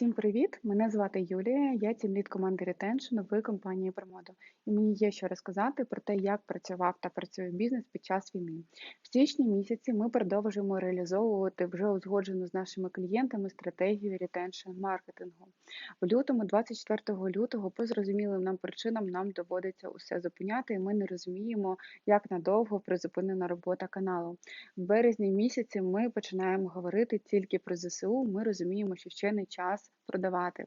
Всім привіт! Мене звати Юлія, я тімлід команди Retention в компанії Промодо. І мені є що розказати про те, як працював та працює бізнес під час війни. В січні місяці ми продовжуємо реалізовувати вже узгоджену з нашими клієнтами стратегію ретеншн маркетингу. В лютому, 24 лютого, по зрозумілим нам причинам нам доводиться усе зупиняти, і ми не розуміємо, як надовго призупинена робота каналу. В березні місяці ми починаємо говорити тільки про ЗСУ. Ми розуміємо, що ще не час продавати.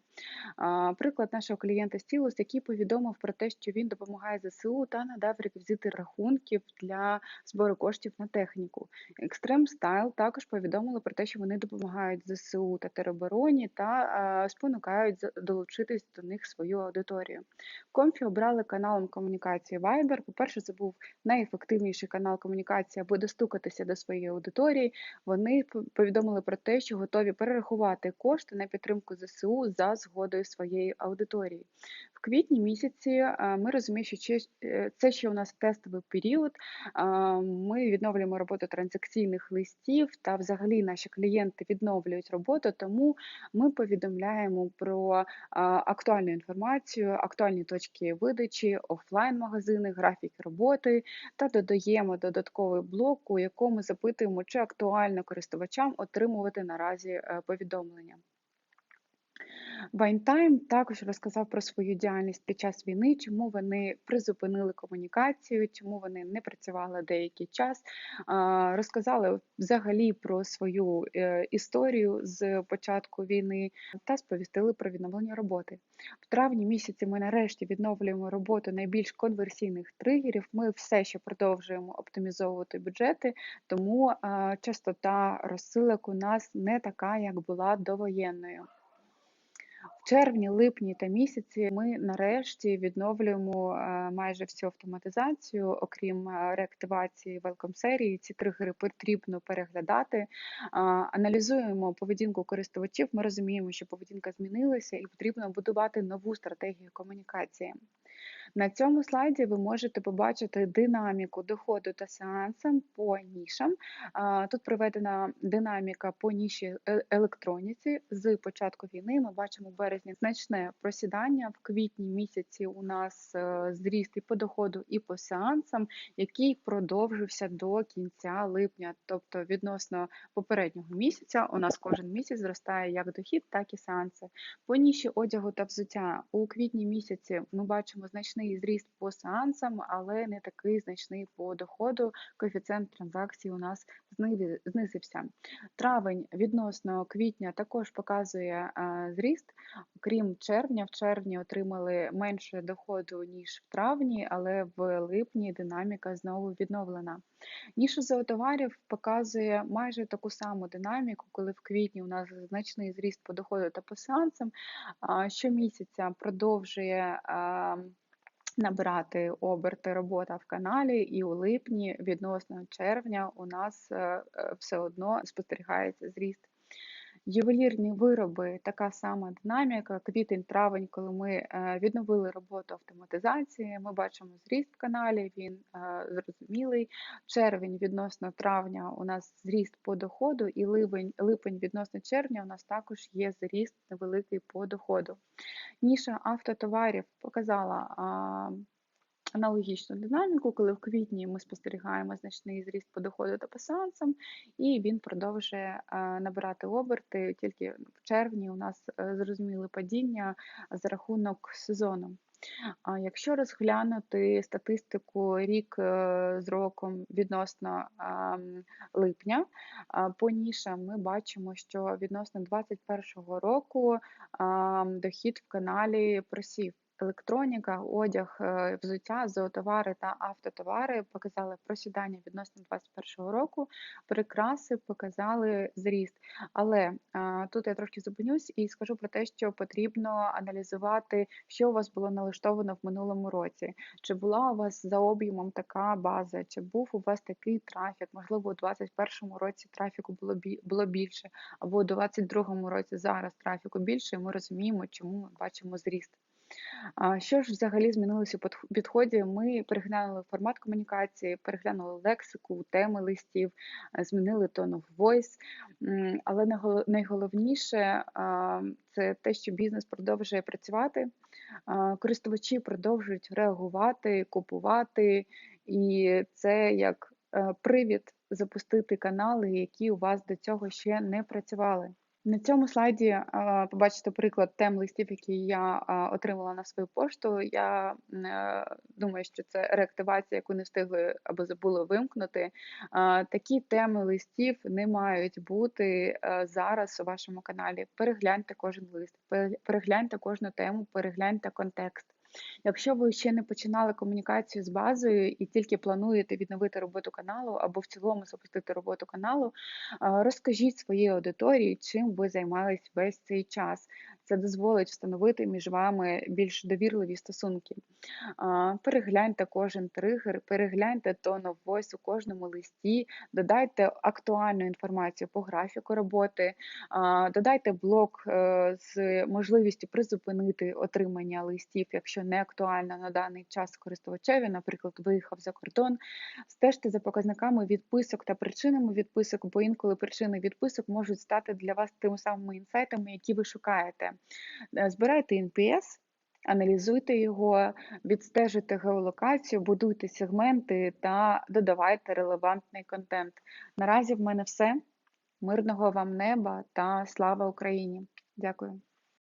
Приклад нашого клієнта Стілус, який повідомив про те, що він допомагає ЗСУ та надав реквізити рахунків для збору коштів на техніку. Extreme Style також повідомили про те, що вони допомагають ЗСУ та теробороні та спонукають долучитись до них свою аудиторію. Комфі обрали каналом комунікації Viber. По-перше, це був найефективніший канал комунікації, аби достукатися до своєї аудиторії. Вони повідомили про те, що готові перерахувати кошти на підтримку ЗСУ за згодою своєї аудиторії. В квітні місяці е, ми розуміємо, що е, це ще у нас тестовий період. Ми відновлюємо роботу транзакційних листів та взагалі наші клієнти відновлюють роботу, тому ми повідомляємо про актуальну інформацію, актуальні точки видачі, офлайн-магазини, графіки роботи та додаємо додатковий блок, у якому запитуємо, чи актуально користувачам отримувати наразі е, повідомлення. Вайнтайм також розказав про свою діяльність під час війни, чому вони призупинили комунікацію, чому вони не працювали деякий час. Розказали взагалі про свою е, історію з початку війни та сповістили про відновлення роботи. В травні місяці ми нарешті відновлюємо роботу найбільш конверсійних тригерів. Ми все ще продовжуємо оптимізовувати бюджети, тому частота розсилок у нас не така, як була довоєнною. В червні, липні та місяці ми нарешті відновлюємо е, майже всю автоматизацію, окрім е, реактивації welcome серії. Ці тригери потрібно переглядати. Аналізуємо поведінку користувачів. Ми розуміємо, що поведінка змінилася, і потрібно будувати нову стратегію комунікації. На цьому слайді ви можете побачити динаміку доходу та сеансам по нішам. Тут проведена динаміка по ніші е, електроніці. З початку війни ми бачимо в березні значне просідання. В квітні місяці у нас е, зріст і по доходу, і по сеансам, який продовжився до кінця липня. Тобто, відносно попереднього місяця, у нас кожен місяць зростає як дохід, так і сеанси. По ніші одягу та взуття у квітні місяці ми бачимо значний зріст по сеансам, але не такий значний по доходу. Коефіцієнт транзакцій у нас знизився. Травень відносно квітня також показує зріст, крім червня. В червні отримали менше доходу, ніж в травні, але в липні динаміка знову відновлена. Ніша зоотоварів показує майже таку саму динаміку, коли в квітні у нас значний зріст по доходу та по сеансам. Щомісяця продовжує набирати оберти робота в каналі, і у липні відносно червня у нас е, е, все одно спостерігається зріст. Ювелірні вироби така сама динаміка. Квітень-травень, коли ми е, відновили роботу автоматизації, ми бачимо зріст в каналі, він е, зрозумілий. Червень відносно травня у нас зріст по доходу, і липень, липень відносно червня у нас також є зріст невеликий по доходу. Ніша автотоварів показала аналогічну динаміку, коли в квітні ми спостерігаємо значний зріст по доходу та по сеансам, і він продовжує е, набирати оберти. Тільки в червні у нас е, зрозуміли падіння за рахунок сезону. Якщо розглянути статистику рік е, з роком відносно липня, по нішам ми бачимо, що відносно 2021 року дохід в каналі просів. Електроніка, одяг, е, взуття, зоотовари та автотовари показали просідання відносно 2021 року. Прикраси показали зріст. Але тут я трошки зупинюсь і скажу про те, що потрібно аналізувати, що у вас було налаштовано в минулому році. Чи була у вас за об'ємом така база, чи був у вас такий трафік? Можливо, у 2021 році трафіку було було більше, або у 2022 році зараз трафіку більше. і Ми розуміємо, чому ми бачимо зріст. Що ж взагалі змінилося у підході? Ми переглянули формат комунікації, переглянули лексику, теми листів, е, змінили tone of voice. Але найголо найголовніше, це те, що бізнес продовжує працювати, користувачі продовжують реагувати, купувати, і це як, е, привід запустити канали, які у вас до цього ще не працювали. На цьому слайді побачите приклад тем листів, які я отримала на свою пошту. Я е, думаю, що це реактивація, яку не встигли або забули вимкнути. Такі теми листів не мають бути е, зараз у вашому каналі. Перегляньте кожен лист, перегляньте кожну тему, перегляньте контекст. Якщо ви ще не починали комунікацію з базою і тільки плануєте відновити роботу каналу або в цілому запустити роботу каналу, розкажіть своїй аудиторії, чим ви займались весь цей час. Це дозволить встановити між вами більш довірливі стосунки. Перегляньте кожен тригер, перегляньте tone of voice у кожному листі, додайте актуальну інформацію по графіку роботи, додайте блок е, з можливістю призупинити отримання листів, якщо не актуально на даний час користувачеві, наприклад, виїхав за кордон. Стежте за показниками відписок та причинами відписок, бо інколи причини відписок можуть стати для вас тими самими інсайтами, які ви шукаєте. Е, збирайте NPS, аналізуйте його, відстежуйте геолокацію, будуйте сегменти та додавайте релевантний контент. Наразі в мене все. Мирного вам неба та слава Україні! Дякую.